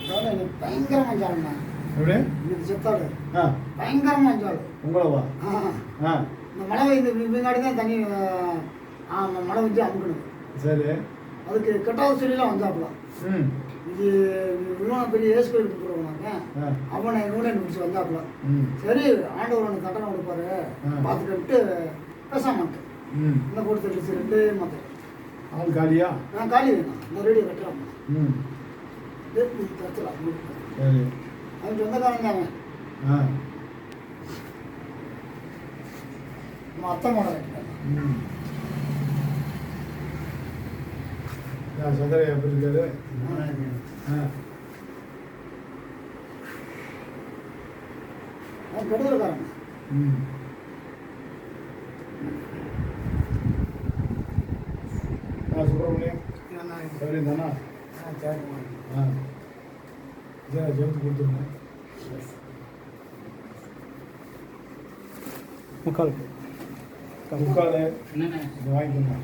அதோட எனக்கு பயங்கர மஞ்சாளுங்க எப்படி? இன்னைக்கு செத்தாடு. ஆ. பயங்கர மஞ்சாள் உங்களவா? இந்த மழை பெய்யுது பின்னாடி தான் தண்ணி ஆமாம் மழை வச்சு அமுக்கணும். சரி. அதுக்கு கெட்டாவது சொல்லிலாம் வந்தாப்புல. இது இன்னும் பெரிய ஏசு கோயில் ஆ. அவனை நூலை வந்தாப்புல. சரி ஆண்டவர் உனக்கு தண்டனை கொடுப்பாரு. ஆ. பார்த்துக்கிட்டு பேசாமட்டேன் ம். இந்த கொடுத்துட்டு ரெண்டு மாட்டேன் ஆள் காலியா? நான் காலி வேணும் இந்த ரேடியோ கட்டலாம் ம். கட்டலாம் சரி. அவன் சொந்தக்காரங்க அவன். ஆ. நம்ம அத்தை மாட ம். நான் சந்திரன் எப்படி இருக்காரு? ஆ. அவன் கெடுதல்காரன் ம். சுப்பிரமணியம் சரி தானா ஆ சரி சேர்த்து கொடுத்துருங்க. முக்கால். முக்கால். இதை வாங்கிக்கோங்க.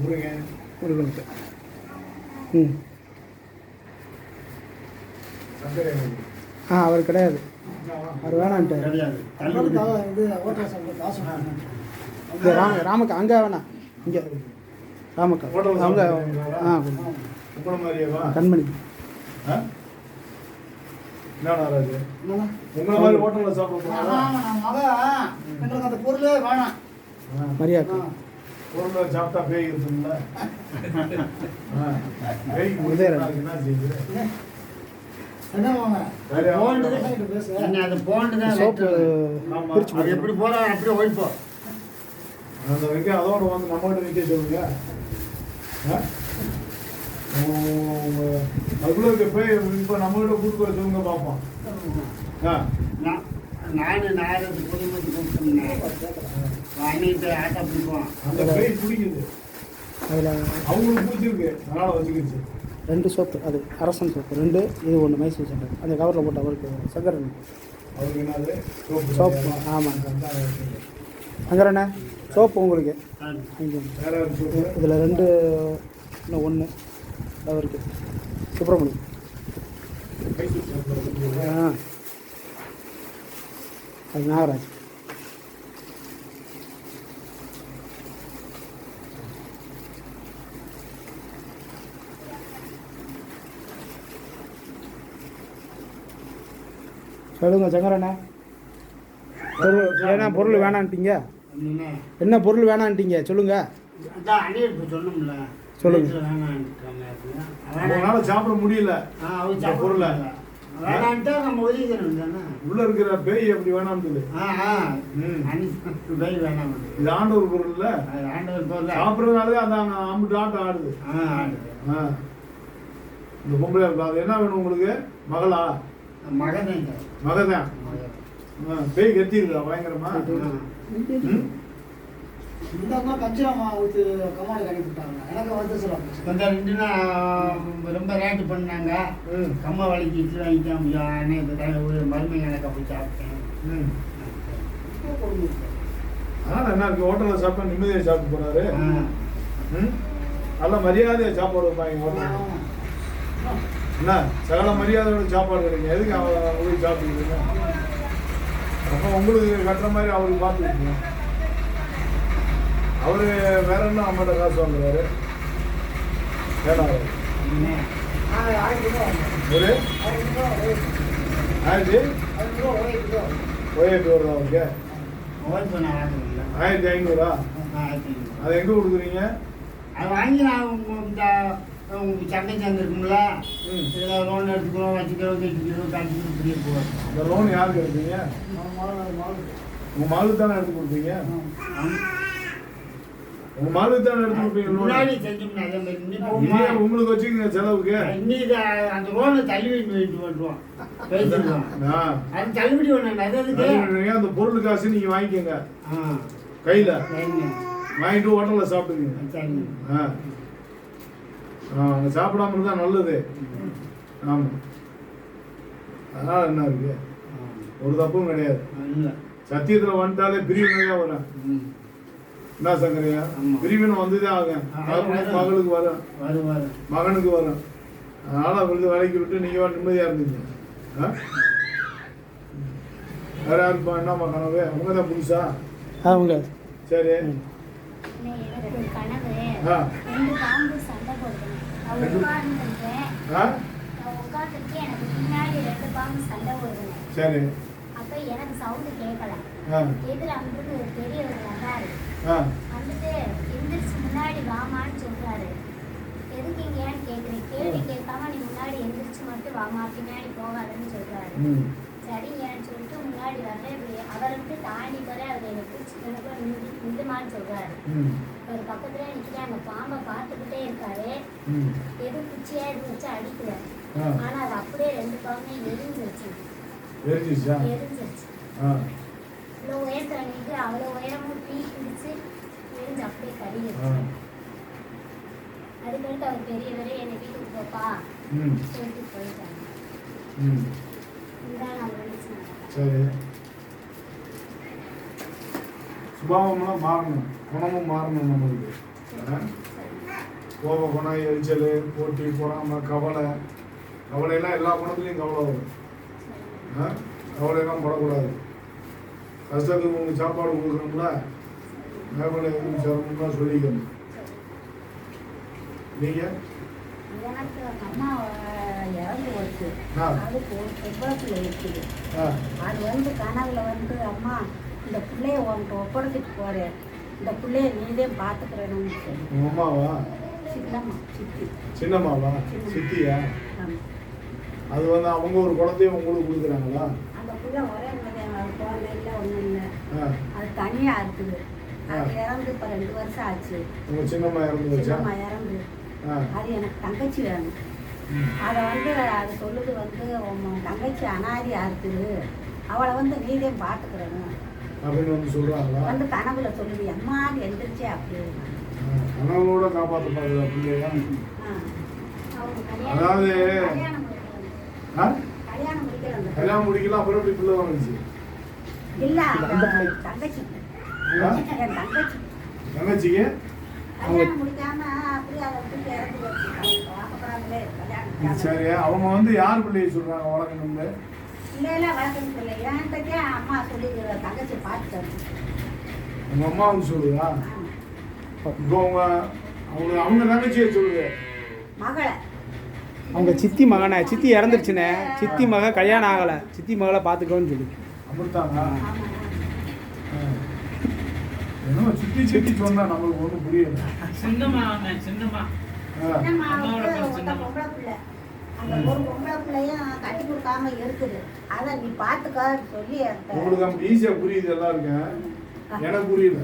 முருங்க முருகனுக்கு ம். ஆ அவர் கிடையாது. அவர் வாங்கினாங்க. இங்கே ராம ராமக்கா அங்கே வேணாம். இங்கே. ஹோட்டல்ல அவங்க? ஆ. கண்மணி அந்த பொருளே சாப்பிட்டா பேய் உதயரன். அதுக்கு என்ன செய்யுது அது போன்ட்டு தான் எப்படி போறா? அப்படியே ஒழிப்போம் அந்த வைக்க அதோட வந்து நம்ம கிட்ட நிற்க சொல்லுங்க அதுக்குள்ள பேய் இப்போ நம்ம கிட்ட வர சொல்லுங்க பார்ப்போம் ஆ. புதுமதி கூப்பிட்டோம்னேன் அன்னைக்கு ஆட்டா பிடிப்போம். அந்த பேய் பிடிக்குது அதில் அவங்களுக்கு பிடிச்சிருக்கு அதனால வச்சுக்கிடுச்சு ரெண்டு சோப்பு அது அரசன் சோப்பு. ரெண்டு இது ஒன்று மைசூர் சண்டை அந்த கவரில் போட்டு அவருக்கு சங்கரன் அவருக்கு என்னது? சோப்பு? ஆமாம். சங்கரண்ணே சோப்பு உங்களுக்கு. இதில் ரெண்டு இன்னும் ஒன்று அவருக்கு சுப்பிரமணியம் ஆ. அது நாகராஜ். சொல்லுங்க சங்கரண்ணா. பொருள் ஏன்னா பொருள் வேணான்ட்டீங்க. என்ன பொருள் வேணான்ட்டீங்க? சொல்லுங்க. சொல்லுங்க. அவங்களால சாப்பிட முடியல. பொருளை. உள்ள இருக்கிற பேய் அப்படி வேணாம்னு ஆ ஆ. ம். அன்னைக்கு போய் வேணாம் இது ஆண்டவர் பொருள் இல்ல அது ஆண்டவர் பொருள்? சாப்பிட்றதுனாலே அதான் அம்பிட்டு ஆட்டம் ஆடுது. ஆ ஆண்டவர். ஆ. இந்த பொம்பளை. அது என்ன வேணும் உங்களுக்கு? மகளா? மகதான் மகன். ஆ, பேய் கத்திருக்கா பயங்கரமா? இந்த அம்மா கஞ்சிராமா ஊற்றி கமாடி கட்டி விட்டாங்க எனக்கு வந்து சில கொஞ்சம் ரெண்டு நாள் ரொம்ப ரேட்டு பண்ணாங்க. ம். கம்மா வலிக்கு இட்லி வாங்கிட்டேன் ஒரு மருமை எனக்கு அப்படி சாப்பிட்டேன். அதனால என்ன இருக்கு? ஹோட்டலில் சாப்பிட்டா நிம்மதியாக சாப்பிட்டு. ம்? நல்ல மரியாதையா சாப்பாடு வைப்பாங்க என்ன? சகல மரியாதையோட சாப்பாடு கிடைக்கும். எதுக்கு அவ போய் சாப்பிடுறீங்க அப்போ உங்களுக்கு கட்டுற மாதிரி அவருக்கு பார்த்துருக்கீங்க அவரு வேற என்ன அம்மாட்ட காசு வாங்குறாரு? வேணாம் ஒரு ஆயிரத்தி ஓஏபி வருதா அவருக்கு. ஆயிரத்தி ஐநூறா. அதை எங்கே கொடுக்குறீங்க? அது வாங்கி நான் இந்த உங்க சண்டை சேர்ந்துருக்குங்கள ம். இதில் லோன் எடுத்துக்கிறோம் வச்சுக்கிறோம் கட்டிக்கிறோம் கட்டிக்கிறோம் இப்படியே போகிறோம் இந்த லோன் யாருக்கு மாலை உங்கள் மகளுக்கு தானே எடுத்து கொடுப்பீங்க? உங்கள் மகளுக்கு தானே எடுத்து கொடுப்பீங்க முன்னாடி செஞ்சோம்னா அதே மாதிரி. உங்களுக்கு வச்சுக்கங்க செலவுக்கு. இன்னைக்கு அந்த லோனை தள்ளுபடி பண்ணிட்டு ஆ. அது தள்ளுபடி ஒன்று அந்த பொருள் காசு நீங்க வாங்கிக்கோங்க. கையில. வாங்கிட்டு ஹோட்டல்ல சாப்பிட்டுக்கங்க. ஆ. அங்க சாப்பிடாம இருந்தா நல்லது. ஆமா. அதனால என்ன இருக்கு? ஒரு தப்பும் கிடையாது. இல்லை. சத்தியத்துல வந்துட்டாலே பிரிவினை தான் வரும். ம். என்ன சங்கரையா. பிரிவினை வந்துதான் ஆகும். மகனுக்கு மகளுக்கு வரும் மகனுக்கு வரும். அதனால அவருக்கு வேலைக்கு விட்டு நீங்க வா நிம்மதியா இருந்தீங்க. ஆ? வேற யாருப்பா என்னம்மா கனவு? அவங்க தான் புதுசா? அவங்க. சரி. ஆ. சரி. அப்ப எனக்கு சவுண்டு கேட்கல எதிர வந்துட்டு ஒரு பெரியவர் வந்தாரு வந்துட்டு எந்திரிச்சு முன்னாடி வாமான்னு சொல்றாரு. எதுக்கு இங்க ஏன்னு கேக்குறேன் கேள்வி கேட்காம நீ முன்னாடி எந்திரிச்சு மட்டும் வாமா பின்னாடி போகாதன்னு சொல்றாரு. சரிங்கன்னு சொல்லிட்டு முன்னாடி வர்றேன் இப்படி அவர் வந்து தாண்டி போற அவர் என்னை பிடிச்சி நின்று நின்றுமான்னு சொல்றாரு. ஒரு பக்கத்துல நிக்கிறேன் அந்த பாம்பை பார்த்துக்கிட்டே இருக்காரு. ம். எது குச்சியா வச்சு அடிக்கல. ஆனா அது அப்படியே ரெண்டு பாம்பே எரிஞ்சிருச்சு. எரிஞ்சிருச்சு? ஆ. இவ்வளோ உயரத்துல நின்று அவ்வளோ உயரமும் தீ பிடிச்சு எரிஞ்சு அப்படியே கருகிருச்சு அதுக்கடுத்து அவர் பெரியவரே என்னை வீட்டுக்கு போப்பா. சொல்லிட்டு போயிட்டாங்க நாள் வந்துச்சு சரி. சுபாவம்லாம் மாறணும். குணமும் மாறணும் நம்மளுக்கு? கோப குணம் எரிச்சல் போட்டி பொறாமை கவலை. கவலையெல்லாம் எல்லா குணத்துலேயும் கவலை வரும்? கவலையெல்லாம் படக்கூடாது. கஷ்டத்துக்கு உங்களுக்கு சாப்பாடு கொடுக்குறோம்ல மேற்கொள்ள எதுவும் சிரமம்லாம் சொல்லிக்கணும். நீங்கள் எனக்கு அம்மா இறந்து போச்சு. அதுக்கு ஒரு இருக்குது. அது வந்து கனவுல வந்து அம்மா இந்த பிள்ளைய உன்கிட்ட ஒப்படைச்சிட்டு போறேன் இந்த பிள்ளைய நீதே பார்த்துக்கிறேன்னு சொல்லி. அம்மாவா? சின்னம்மா சித்தி. சின்னம்மாவா? சித்தியா. அது வந்து அவங்க ஒரு குழந்தைய உங்களுக்கு கொடுக்குறாங்களா? அந்த பிள்ளை ஒரே அது குழந்தை இல்லை ஒன்றும் இல்லை. அது தனியாக இருக்குது. அது இறந்து இப்போ ரெண்டு வருஷம் ஆச்சு. உங்க சின்னம்மா இறந்து சின்னம்மா இறந்து. அது எனக்கு தங்கச்சி வேணும். அதை வந்து அது சொல்லுது வந்து உன் தங்கச்சி அனாதியா இருக்குது. அவளை வந்து நீதே பார்த்துக்கிறேன்னு அப்படின்னு வந்து சொல்றாங்களா? வந்து கனவுல சொல்லுது அம்மா எந்திரிச்சே அப்படி ஆ, கனவோட காப்பாற்ற பாருங்க பிள்ளையா அவங்க அதாவது கல்யாணம் முடிக்கலாம் அப்புறம் எப்படி பிள்ளை வந்துச்சு இல்ல தங்கச்சி. தங்கச்சிக்கு? அப்படியே. சரி அவங்க வந்து யார் பிள்ளையை சொல்றாங்க வளர்க்கணும்னு இல்ல இல்ல அம்மா தங்கச்சி அம்மாவுக்கு சொல்லுதா? இப்போ அவங்க அவங்க அவங்க தங்கச்சியை சொல்லுது மகளை. அவங்க சித்தி மகனை? சித்தி இறந்துருச்சுனே. சித்தி மக கல்யாணம் ஆகலை. சித்தி மகளை பார்த்துக்கோன்னு சொல்லி. அப்படித்தாங்க ஆமா. என்னமோ சுத்தி சுத்தி சொன்னா நம்மளுக்கு ஒன்றும் புரியல. சின்னம்மா சின்னம்மா. அம்மாவோட வந்து சின்னம்மா. அந்த ஒரு பொம்பளை பிள்ளையும் கட்டி கொடுக்காம இருக்குது. அதை நீ பார்த்துக்க சொல்லி அந்த உங்களுக்கு அப்ப ஈஸியா புரியுது எல்லாம் இருக்கேன் எனக்கு புரியல.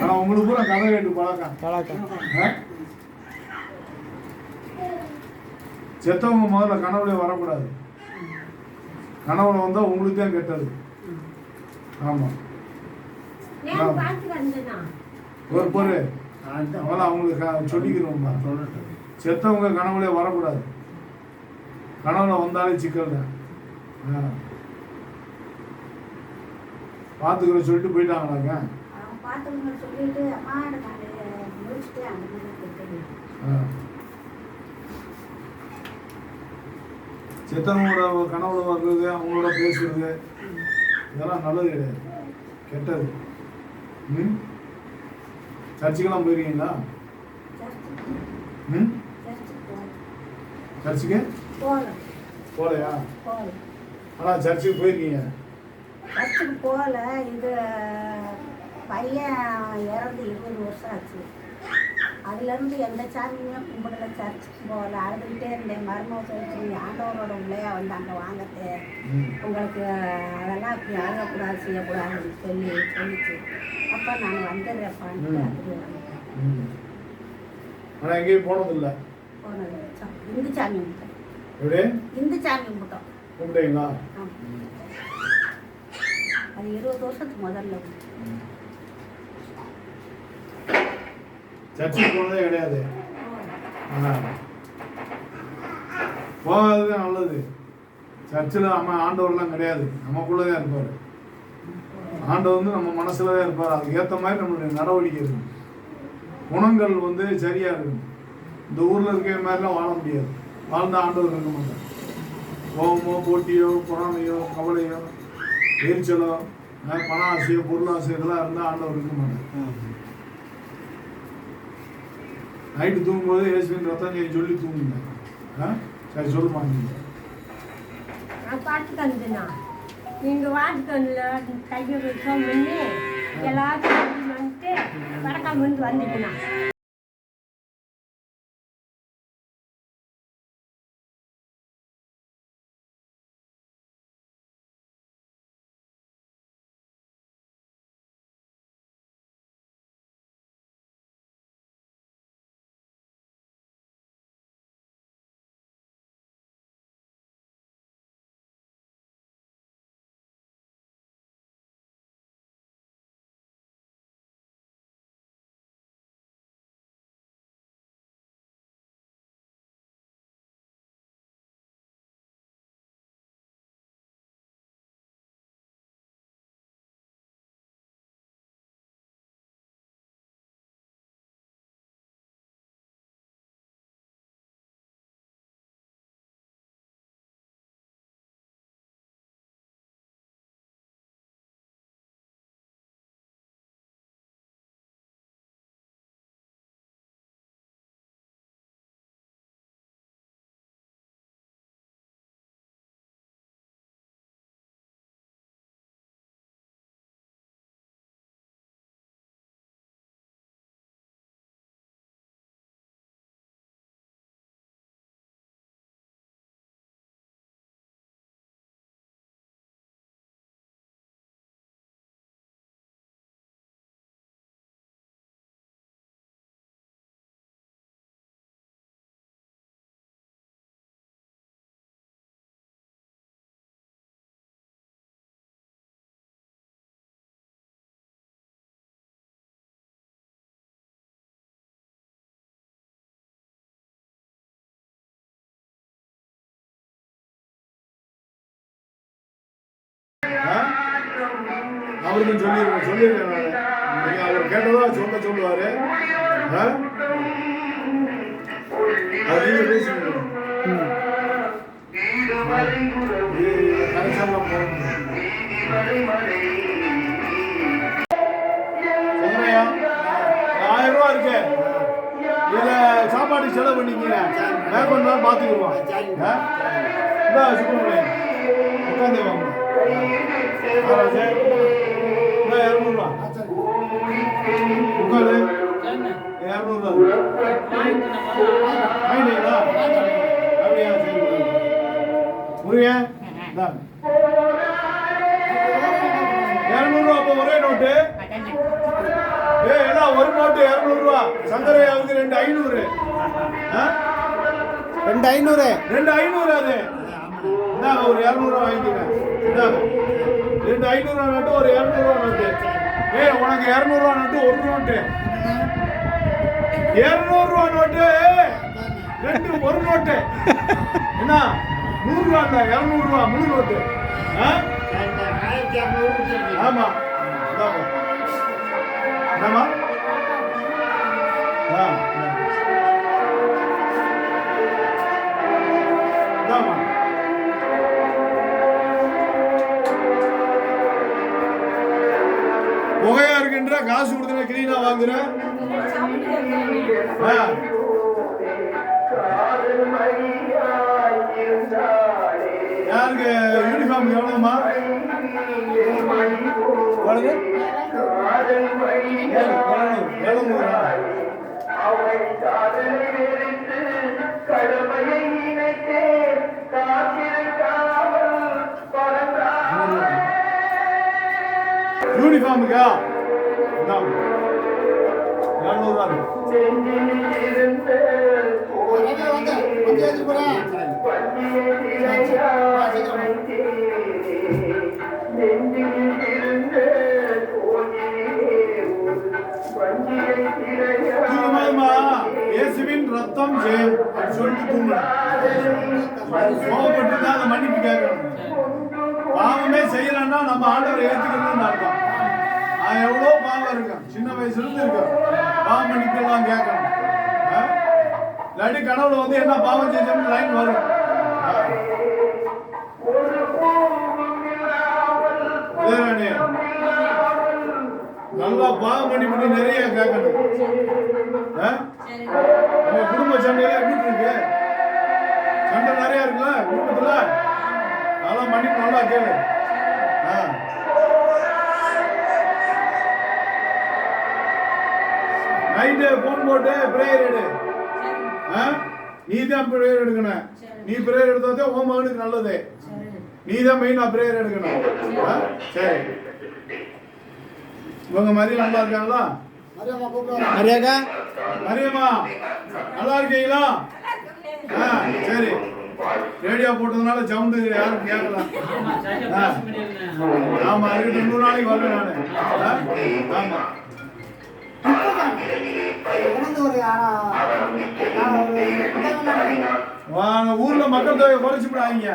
ஆனா உங்களுக்கு பூரா கதை கேட்டு பழக்கம். பழக்கம்? செத்தவங்க முதல்ல கனவுல வரக்கூடாது. கனவுல வந்தா உங்களுக்கு தான் கெட்டது. ஆமா. ஆ. ஒரு பொரு முதல்ல அவங்களுக்கு சொல்லிக்கிறோம்மா சொல்லட்டும். செத்தவங்க கனவுல வரக்கூடாது. கனவுல வந்தாலே சிக்கல் தான். பார்த்துக்கிற சொல்லிட்டு போயிட்டாங்களாங்க. செத்தவங்களோட கனவுல வர்றது அவங்களோட பேசுறது இதெல்லாம் நல்லது கிடையாது. கெட்டது. ம்? சர்ச்சுக்கெல்லாம் போயிருக்கீங்களா? ம்? சர்ச்சுக்கு? போகல. போகலையா? போகல. ஆனால் சர்ச்சுக்கு போயிருக்கீங்க. சர்ச்சுக்கு போகல. இது பையன் இறந்து இருபது வருஷம் ஆச்சு. அதுலேருந்து எந்த சாமியுமே கும்பிடல. சர்ச்சுக்கு போகல. அழுதுகிட்டே இருந்தேன். மருமக சொல்லிச்சு ஆண்டவரோட உள்ளையா வந்து அங்கே வாங்கத்தே. உங்களுக்கு அதெல்லாம் இப்படி அழகக்கூடாது செய்யக்கூடாதுன்னு சொல்லி சொல்லிச்சு. அப்போ நான் வந்துட்டேன். ம். ஆனால் எங்கேயும் போனதில்லை. போனது இந்து சாமி கும்பிட்டோம் இந்து சாமி கும்பிட்டோம் கும்பிட்டீங்களா அது இருபது வருஷத்துக்கு முதல்ல சர்ச்சுக்கு போனதே கிடையாது. போகாதது நல்லது சர்ச்சில் நம்ம ஆண்டவர்லாம் கிடையாது நமக்குள்ளே தான் இருப்பார் ஆண்டவர் வந்து நம்ம மனசுல தான் இருப்பார் அதுக்கு ஏற்ற மாதிரி நம்மளுடைய நடவடிக்கை இருக்கும் குணங்கள் வந்து சரியா இருக்கும் இந்த ஊர்ல இருக்கிற மாதிரிலாம் வாழ முடியாது. வாழ்ந்த ஆண்டவர் இருக்க மாட்டார். கோபமோ போட்டியோ பொறாமையோ கவலையோ எரிச்சலோ பண ஆசையோ பொருள் ஆசையோ இதெல்லாம் இருந்தால் ஆண்டவர் இருக்க மாட்டார். நைட்டு தூங்கும்போது இயேசுவின் ரத்தம் நீ சொல்லி தூங்குங்க. ஆ? சரி சொல்லுமா நீங்க. நான் பாட்டுக்கு வந்துண்ணா நீங்கள் கையை வச்சோம் எல்லாத்தையும் வந்துட்டு வடக்கால் வந்து அவருக்கும் சொல்லிடுறேன் சொல்லிடுறேன் நான் அவர் கேட்டதா சொல்ல சொல்லுவாரு. அது நீங்க பேசுங்க. ஆயிரம் ரூபா இருக்கு. இதுல சாப்பாடு செலவு பண்ணிக்கீங்க. வேகம் தான் பார்த்துக்குருவான் இந்த சுப்பிரமணியன். உட்காந்து வாங்க. உட்காரு இரநூறுவா வாங்கிட்டீங்களா அப்படியா சரி முருகன் இந்தாங்க இரநூறுவா அப்போ ஒரே நோட்டு. ஏ எல்லாம் ஒரு நோட்டு இரநூறுவா? சங்கரையாவுக்கு ரெண்டு ஐநூறு. ஆ? ரெண்டு ஐநூறு. ரெண்டு ஐநூறு அது. இந்தாங்க ஒரு இரநூறுவா வாங்கிக்கோங்க. இந்தாங்க ரெண்டு ஐநூறுவா நோட்டு ஒரு இரநூறுவா நோட்டு. ஏய் உனக்கு இரநூறுவா நோட்டு ஒரு நோட்டு. இரநூறுவா நோட்டு. ரெண்டு ஒரு நோட்டு. என்ன? நூறுரூவா இல்லை இரநூறுவா முழு நோட்டு. ஆமா. ஆமா ஆ. யூனிஃபார்முக்கா? இயேசுவின் ரத்தம் ஜெயம் சொல்லிட்டு தூங்கணும் கோவப்பட்டு தான் மன்னிப்பு கேட்கணும். பாவமே செய்யலன்னா நம்ம ஆண்டவரை ஏற்றுக்கணும்னு அர்த்தம். நான் எவ்வளோ பாவம் இருக்கேன். சின்ன வயசுலேருந்து இருக்கேன். பாவம் மன்னிப்பெல்லாம் கேட்கணும். ஆ? இல்லாட்டி கனவுல வந்து என்ன பாவம் செஞ்சோம்னு லைன் வரும். ஆ. நல்லா பாவம் பண்ணி நிறைய கேட்கணும். ஆ? உங்க குடும்ப சண்டையில எப்படி இருக்கு? சண்டை நிறைய இருக்குல்ல குடும்பத்துல? நல்லா மன்னிப்பு நல்லா கேளு. நைட்டு ஃபோன் போட்டு பிரேயர் எடு. ஆ? நீ தான் பிரேயர் எடுக்கணும் நீ பிரேயர் எடுத்தா தான் உன் மகனுக்கு நல்லது. நீ தான் மெயினா பிரேயர் எடுக்கணும். ஆ? சரி. இவங்க மாதிரி நல்லா இருக்காங்களா மரியாக்கா? மரியம்மா நல்லா இருக்கீங்களா? ஆ சரி. ரேடியோ போட்டதுனால சவுண்டு யாரும் கேட்கலாம் ஆமா சரியா ஆ. பேச முடியல ஆமா அதுக்கு இன்னொரு நாளைக்கு வருவேன் நானு. ஆ? ஊர்ல மக்கள் தொகை குறைச்சு விடாதீங்க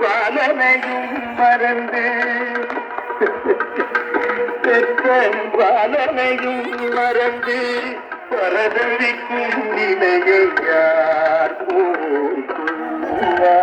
பாலனையும் மறந்து. பெற்ற பாலனையும் மறந்து பரதவிக்கும் நிலையை யார் நீயே